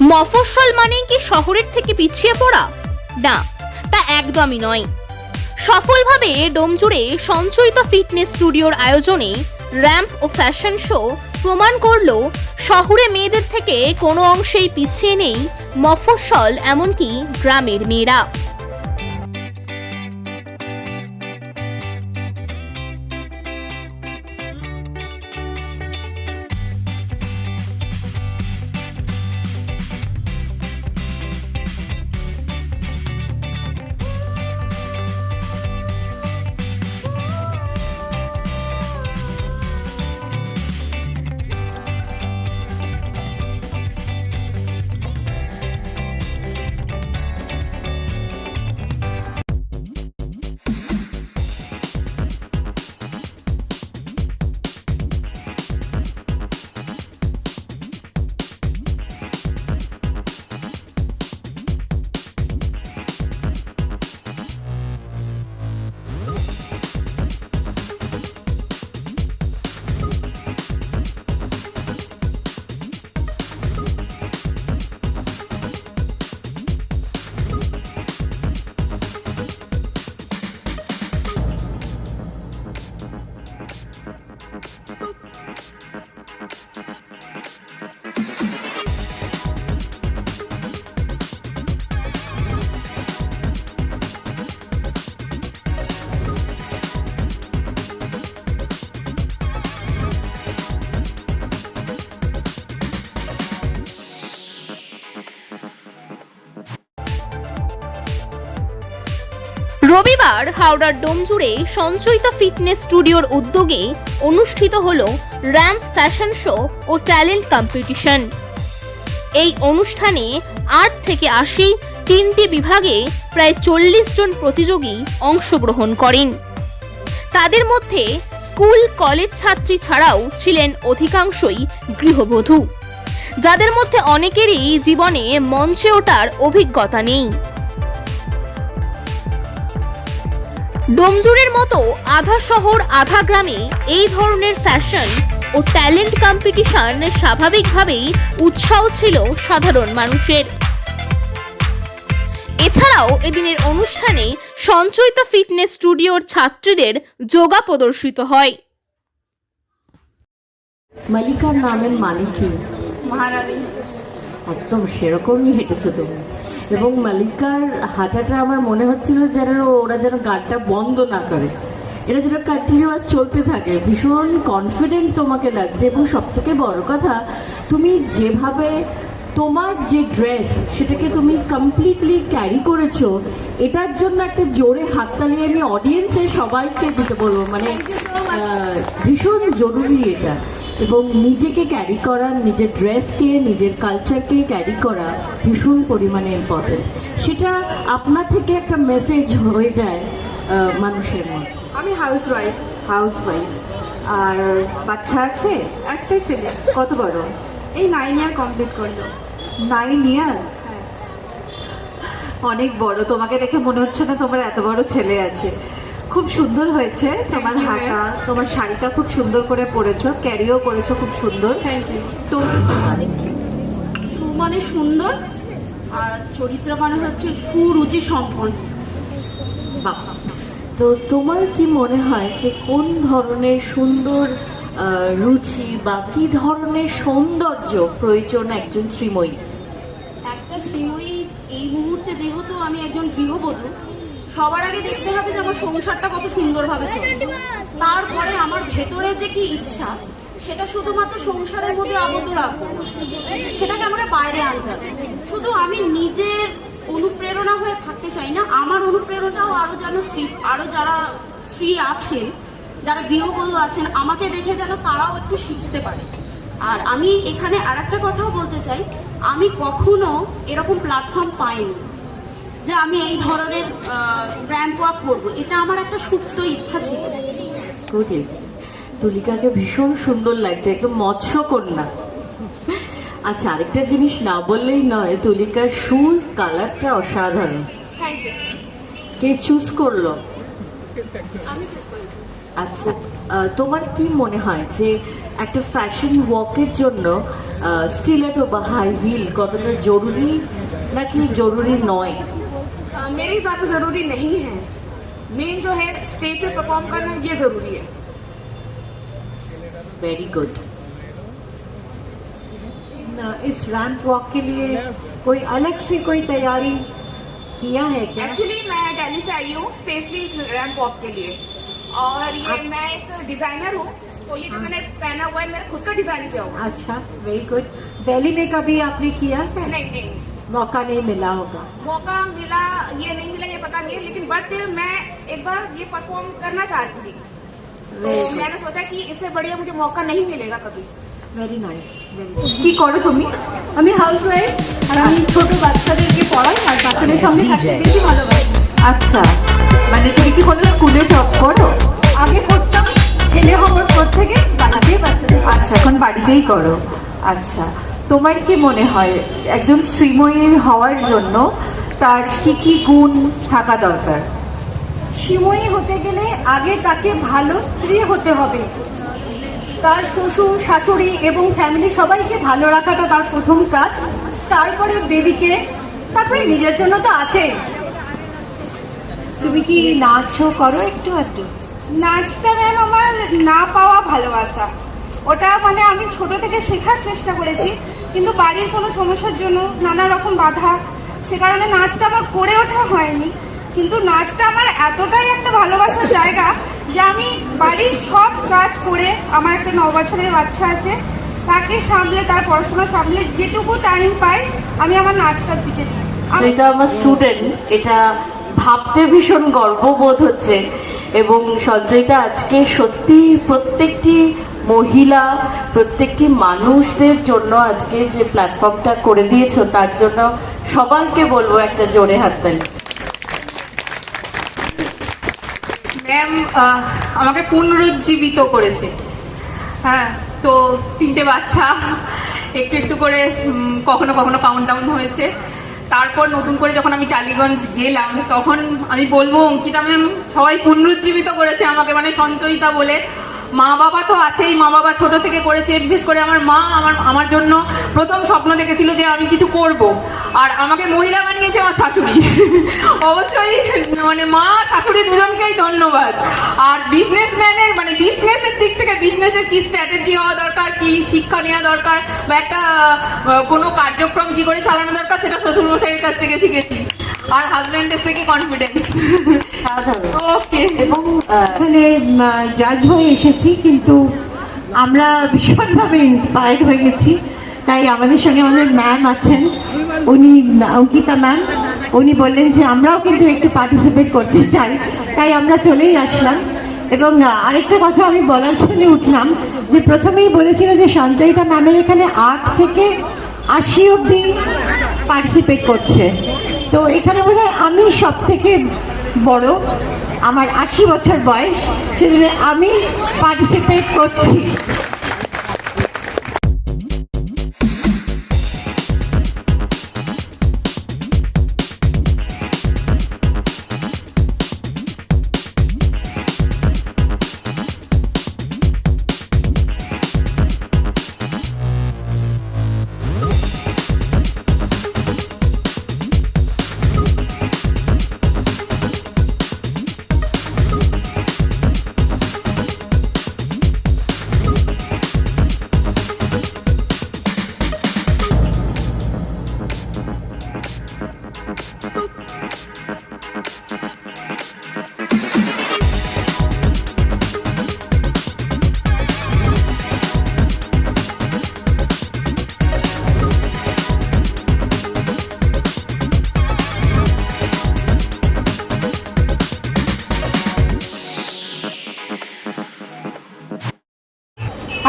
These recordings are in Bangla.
মফস্বল মানে কি শহরের থেকে পিছিয়ে পড়া? না, তা একদমই নয়। সফলভাবে ডোমজুড়ে সঞ্চয়িত ফিটনেস স্টুডিওর আয়োজনে র্যাম্প ও ফ্যাশন শো প্রমাণ করল, শহরে মেয়েদের থেকে কোনো অংশেই পিছিয়ে নেই মফস্বল, এমনকি গ্রামের মেয়েরা। রবিবার হাওড়ার ডোমজুড়ে সঞ্চয়িত ফিটনেস স্টুডিওর উদ্যোগে অনুষ্ঠিত হল র্যাম্প ফ্যাশন শো ও ট্যালেন্ট কম্পিটিশন। এই অনুষ্ঠানে আট থেকে আশি তিনটি বিভাগে প্রায় চল্লিশ জন প্রতিযোগী অংশগ্রহণ করেন। তাদের মধ্যে স্কুল, কলেজ ছাত্রী ছাড়াও ছিলেন অধিকাংশই গৃহবধূ। যাদের মধ্যে অনেকেরই জীবনে মঞ্চে ওঠার অভিজ্ঞতা নেই। ডোমজুরের মতো আধা শহর আধা গ্রামে এই ধরনের ফ্যাশন ও ট্যালেন্ট কম্পিটিশন স্বাভাবিকভাবেই উৎসাহ ছিল সাধারণ মানুষের। এছাড়াও এদিনের অনুষ্ঠানে সঞ্চয়িত ফিটনেস স্টুডিওর ছাত্রীদের যোগা প্রদর্শিত হয়। মালিকার নামের মানে কি? মহারানী। একদম সেরকমই হেঁটেছো তুমি। এবং মালিকার হাঁটাটা আমার মনে হচ্ছিল যেন ওরা যেন গানটা বন্ধ না করে। এটা যেন কন্টিনিউয়াস চলতে থাকে। ভীষণ কনফিডেন্ট তোমাকে লাগছে। এবং সব থেকে বড় কথা তুমি যেভাবে তোমার যে ড্রেস সেটাকে তুমি কমপ্লিটলি ক্যারি করেছ এটার জন্য একটা জোরে হাততালি আমি অডিয়েন্সের সবাইকে দিতে বলব। মানে ভীষণ জরুরি এটা। এবং নিজেকে ক্যারি করা নিজের ড্রেসকে নিজের কালচারকে ক্যারি করা ভীষণ পরিমাণে ইম্পর্টেন্ট সেটা আপনার থেকে একটা মেসেজ হয়ে যায় মানুষের মধ্যে আমি হাউস ওয়াইফ হাউস ওয়াইফ আর বাচ্চা আছে? একটাই ছেলে। কত বড়? এই নাইন ইয়ার কমপ্লিট করল। নাইন ইয়ার হ্যাঁ। অনেক বড়। তোমাকে দেখে মনে হচ্ছে না তোমার এত বড় ছেলে আছে। খুব সুন্দর হয়েছে। তোমার হাতা তোমার শাড়িটা খুব সুন্দর করে পরেছো ক্যারিও করেছ খুব সুন্দর। তো মানে সুন্দর আর চরিত্র মানে হচ্ছে সুরুচি সম্পন্ন। তো তোমার কি মনে হয় যে কোন ধরনের সুন্দর রুচি বা কি ধরনের সৌন্দর্য প্রয়োজন একজন শ্রীময়ী? একটা শ্রীময়ী এই মুহূর্তে যেহেতু আমি একজন গৃহবধূ সবার আগে দেখতে হবে যে আমার সংসারটা কত সুন্দরভাবে চলে তারপরে আমার ভেতরে যে কি ইচ্ছা, সেটা শুধুমাত্র সংসারের মধ্যে আবদ্ধ রাখব। সেটাকে আমাকে বাইরে আনতে হবে। শুধু আমি নিজের অনুপ্রেরণা হয়ে থাকতে চাই না, আমার অনুপ্রেরণাও আরও যেন স্ত্রী আরও যারা স্ত্রী আছেন, যারা গৃহবধূ আছেন, আমাকে দেখে যেন তারাও একটু শিখতে পারে। আর আমি এখানে আর একটা কথাও বলতে চাই, আমি কখনো এরকম প্ল্যাটফর্ম পাইনি। যে আমি এই ধরনের র্যাম্প ওয়াক করব। এটা আমার একটা সুপ্ত ইচ্ছা ছিল। গুড তুলিকাকে ভীষণ সুন্দর লাগছে একদম মৎস্য কন্যা আচ্ছা আরেকটা জিনিস না বললেই নয় তুলিকার শুজ কালারটা অসাধারণ। কে চুজ করল? আচ্ছা তোমার কি মনে হয় যে একটা ফ্যাশন ওয়াকের জন্য স্টিলেটো বা হাই হিল কতটা জরুরি নাকি জরুরি নয়? मेरे हिसाब से ज़रूरी नहीं है। मेन जो है स्टेज पे परफॉर्म करना ये ज़रूरी है। वेरी गुड इस रैंप वॉक के लिए कोई अलग से कोई तैयारी किया है क्या? एक्चुअली मैं दिल्ली से आई हूँ स्पेशली इस रैंप वॉक के लिए। और ये आप... मैं एक डिज़ाइनर हूँ तो ये जो हाँ। मैंने पहना हुआ है मेरा खुद का डिज़ाइन किया हुआ अच्छा वेरी गुड दिल्ली में कभी आपने किया है? नहीं नहीं। मौका नहीं मिला होगा मौका मिला ये नहीं मिला ये पता नहीं है लेकिन बट मैं एक बार ये परफॉर्म करना चाहती थी तो वेरी गुड मैंने सोचा कि इससे बढ़िया मुझे मौका नहीं मिलेगा कभी वेरी नाइस वेरी गुड কি করো তুমি আমি হাউস ওয়াইফ আর আমি ছোট বাচ্চাদেরকে পড়াই আর বাচ্চাদের সঙ্গে থাকতে বেশি ভালোবাসি আচ্ছা মানে তুমি কি কোনো স্কুলে জব করো আগে করতাম ছেলে হওয়ার পর থেকে বাড়িতেই বাচ্চাদের আচ্ছা এখন বাড়িতেই করো আচ্ছা তোমার কি মনে হয় একজন শ্রীময়ী হওয়ার জন্য তার কি কি গুণ থাকা দরকার? শ্রীময়ী হতে গেলে আগে তাকে ভালো স্ত্রী হতে হবে। তার শ্বশুর শাশুড়ি এবং ফ্যামিলি সবাইকে ভালো রাখাটা তার প্রথম কাজ। তারপরে বেবিকে তারপরে নিজের জন্য তো আছে। তুমি কি নাচও করো একটু একটু নাচটা ম্যাম আমার না পাওয়া ভালোবাসা ওটা মানে আমি ছোট থেকে শেখার চেষ্টা করেছি। কিন্তু বাড়ির কোনো সমস্যার জন্য নানা রকম বাধা। সে কারণে নাচটা আমার করে ওঠা হয়নি। কিন্তু নাচটা আমার এতটাই একটা ভালোবাসার জায়গা যে আমি বাড়ির সব কাজ করে আমার একটা ন বছরের বাচ্চা আছে, তাকে সামলে, তার পড়াশোনা সামলে যেটুকু টাইম পাই আমি আমার নাচটার দিকে যেটা আমার স্টুডেন্ট এটা ভাবতে ভীষণ গর্ববোধ হচ্ছে। এবং সঞ্জয়টা আজকে সত্যি প্রত্যেকটি মহিলা, প্রত্যেকটি মানুষদের জন্য আজকে যে প্ল্যাটফর্মটা করে দিয়েছ, তার জন্য সবাইকে বলব একটা জোরে হাততালি। ম্যাম আমাকে পুনরুজ্জীবিত করেছে। হ্যাঁ তো তিনটে বাচ্চা, একটু একটু করে কখনো কখনো কাউন্ট ডাউন হয়েছে। তারপর নতুন করে যখন আমি টালিগঞ্জ গেলাম, তখন আমি বলব, অঙ্কিতা ম্যাম, সবাই পুনরুজ্জীবিত করেছে আমাকে মানে সঞ্চয়িতা বলে। মা বাবা তো আছেই, মা বাবা ছোট থেকে করেছে, বিশেষ করে আমার মা আমার আমার জন্য প্রথম স্বপ্ন দেখেছিল যে আমি কিছু করব। আর আমাকে মহিলা বানিয়েছে আমার শাশুড়ি। অবশ্যই মানে মা, শাশুড়ি দুজনকেই ধন্যবাদ। আর বিজনেসম্যানের মানে বিজনেসের দিক থেকে বিজনেসের কি স্ট্র্যাটেজি হওয়া দরকার, কি শিক্ষা নেওয়া দরকার, বা একটা কোনো কার্যক্রম কি করে চালানো দরকার, সেটা শ্বশুর মশাইয়ের কাছ থেকে শিখেছি। আর হাজব্যান্ডের থেকে কনফিডেন্স ওকে এবং এখানে জাজ হয়ে এসেছি, কিন্তু আমরা ভীষণভাবে ইন্সপায়ার্ড হয়ে গেছি। তাই আমাদের সঙ্গে আমাদের ম্যাম আছেন। উনি, অঙ্কিতা ম্যাম উনি বললেন যে আমরাও কিন্তু একটু পার্টিসিপেট করতে চাই। তাই আমরা চলেই আসলাম। এবং আরেকটা কথা আমি বলার জন্য উঠলাম, যে প্রথমেই বলেছিল যে সঞ্চয়িতা ম্যামের এখানে আট থেকে আশি অবধি পার্টিসিপেট করছে। তো এখানে বোধ আমি সব থেকে বড়, আমার আশি বছর বয়স, সেজন্য আমি পার্টিসিপেট করছি।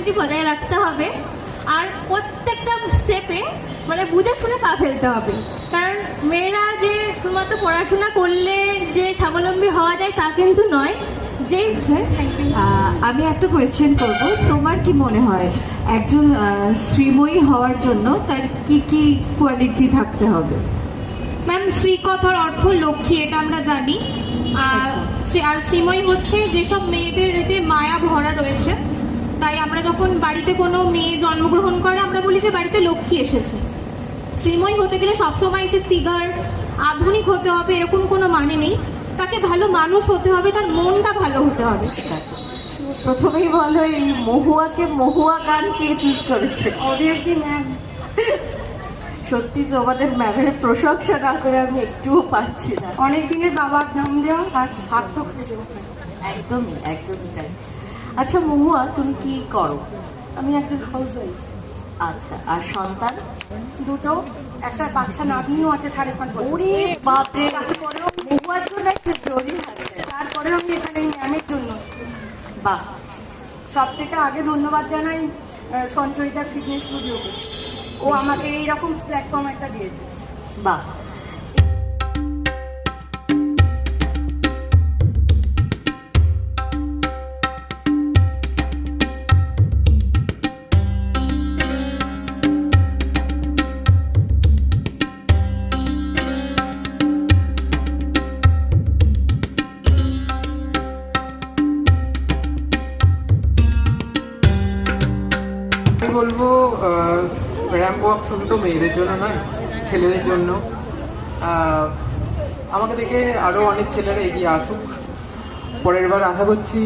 একটা বজায় রাখতে হবে। আর প্রত্যেকটা স্টেপে মানে বুঝে শুনে পা ফেলতে হবে। কারণ মেয়েরা যে শুধুমাত্র পড়াশোনা করলে যে স্বাবলম্বী হওয়া যায় তা কিন্তু নয়। যেই আমি একটা কোয়েশ্চেন করব। তোমার কি মনে হয় একজন শ্রীময়ী হওয়ার জন্য তার কি কি কোয়ালিটি থাকতে হবে? ম্যাম শ্রীকথার অর্থ লক্ষ্মী এটা আমরা জানি। আর আর শ্রীময়ী হচ্ছে যেসব মেয়েদের এতে মায়া ভরা রয়েছে তাই আমরা যখন বাড়িতে কোনো মেয়ে জন্মগ্রহণ করে আমরা বলি যে বাড়িতে লক্ষ্মী এসেছে। শ্রীময়ী হতে গেলে সবসময় যে ফিগার আধুনিক হতে হবে এরকম কোনো মানে নেই। তাকে ভালো মানুষ হতে হবে তার মনটা ভালো হতে হবে। প্রথমেই বলো এই মহুয়াকে মহুয়া গান কে চুজ করেছে? অবভিয়াসলি ম্যাম সত্যি তোমাদের ম্যামের প্রশংসা না করে আমি একটুও পারছি না। অনেক দিনের বাবার নাম দেওয়া আর সার্থক হয়েছে একদমই একদমই তাই। আচ্ছা মহুয়া তুমি কি করো? আমি একজন হাউস আচ্ছা আর সন্তান? দুটো। একটা বাচ্চা নাতনিও আছে সাড়ে পাঁচ বছর। ওরে বাপরে মহুয়ার জন্য একটা জরি হাতে তারপরেও আমি এখানে ম্যামের জন্য। বাহ। সব থেকে আগে ধন্যবাদ জানাই সঞ্চয়িতা ফিটনেস স্টুডিওকে ও আমাকে এইরকম প্ল্যাটফর্ম একটা দিয়েছে। বাহ। শুধু মেয়েদের জন্য নয়, ছেলেদের জন্য। আমাকে দেখে আরও অনেক ছেলেরা এগিয়ে আসুক। পরের বার আশা করছি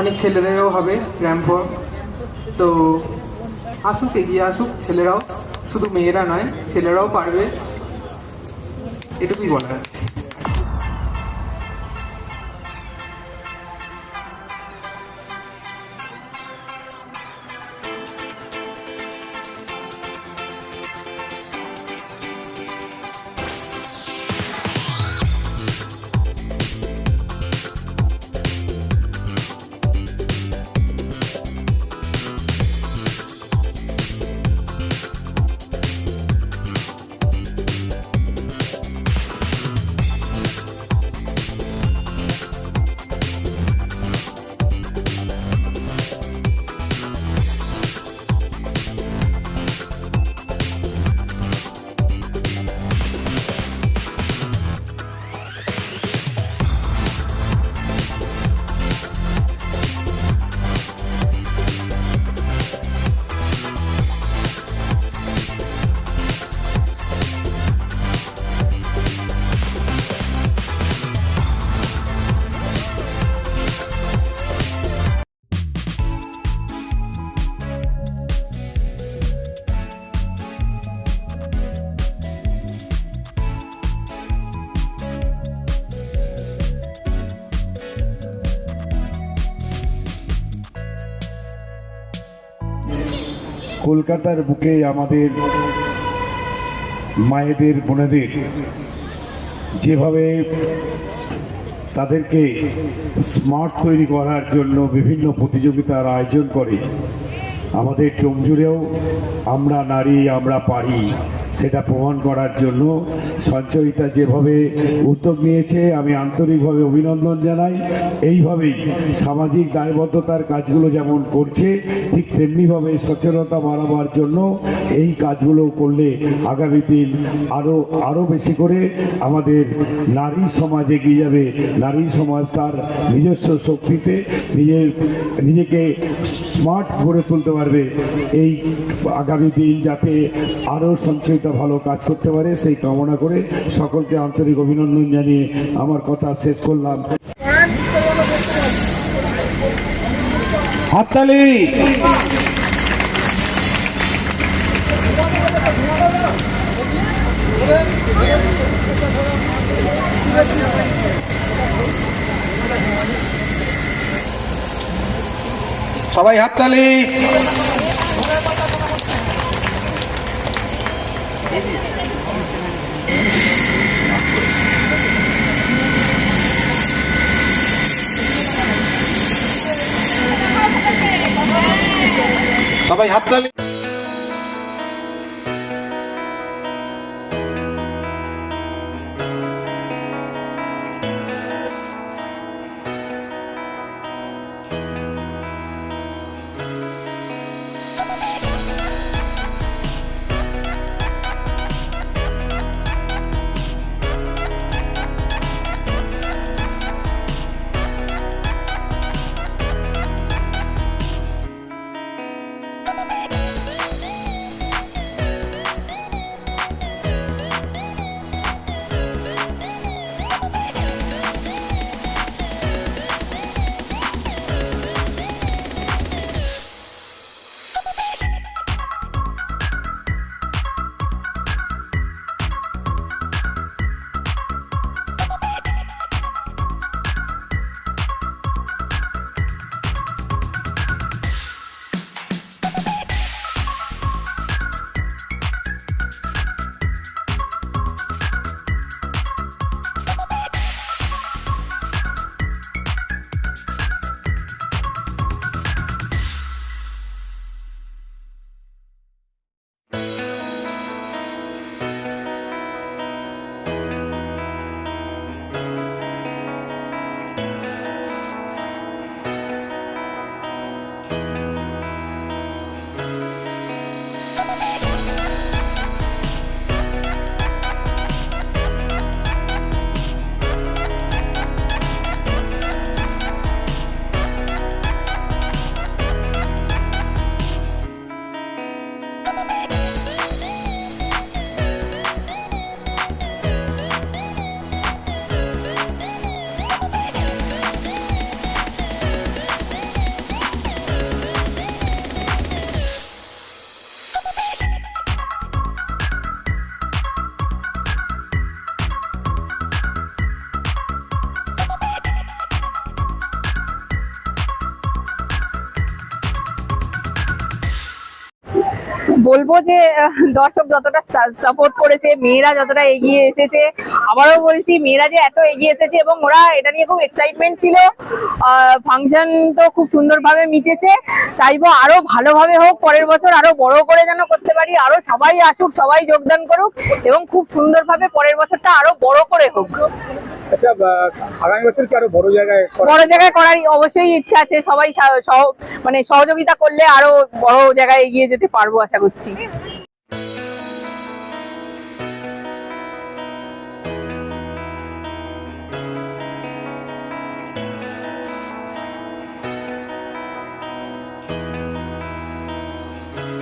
অনেক ছেলেদেরও হবে র্যাম্প তো আসুক, এগিয়ে আসুক, ছেলেরাও শুধু মেয়েরা নয়, ছেলেরাও পারবে। এটুকুই বলার আছে। কলকাতার বুকে আমাদের মায়েদের, বোনেদের, যেভাবে তাদেরকে স্মার্ট তৈরি করার জন্য বিভিন্ন প্রতিযোগিতার আয়োজন করে, আমাদের টমজুরেও আমরা নারী, আমরা পারি সেটা প্রমাণ করার জন্য সঞ্চয়িতা যেভাবে উদ্যোগ নিয়েছে, আমি আন্তরিকভাবে অভিনন্দন জানাই। এইভাবেই সামাজিক দায়বদ্ধতার কাজগুলো যেমন করছে, ঠিক তেমনিভাবে সচেতনতা বাড়াবার জন্য এই কাজগুলো করলে আগামী দিন আরও আরও বেশি করে আমাদের নারী সমাজ এগিয়ে যাবে। নারী সমাজ তার নিজস্ব শক্তিতে নিজের, নিজেকে স্মার্ট গড়ে তুলতে পারবে। এই আগামী দিন যাতে আরও সঞ্চয়িত ভালো কাজ করতে পারে, সেই কামনা করে সকলকে আন্তরিক অভিনন্দন জানিয়ে আমার কথা শেষ করলাম। হাততালি! সবাই হাততালি। সবাই হাততালি। বলব যে দর্শক যতটা সাপোর্ট করেছে, মেয়েরা যতটা এগিয়ে এসেছে, আবারও বলছি, মেয়েরা যে এত এগিয়ে এসেছে এবং ওরা এটা নিয়ে খুব এক্সাইটমেন্ট ছিল। ফাংশন তো খুব সুন্দরভাবে মিটেছে। চাইব আরও ভালোভাবে হোক, পরের বছর আরও বড় করে যেন করতে পারি, আরও সবাই আসুক, সবাই যোগদান করুক এবং খুব সুন্দরভাবে পরের বছরটা আরও বড় করে হোক। আচ্ছা অবশ্যই ইচ্ছা আছে, সবাই মানে সহযোগিতা করলে আরও বড় জায়গায় এগিয়ে যেতে পারব আশা করছি।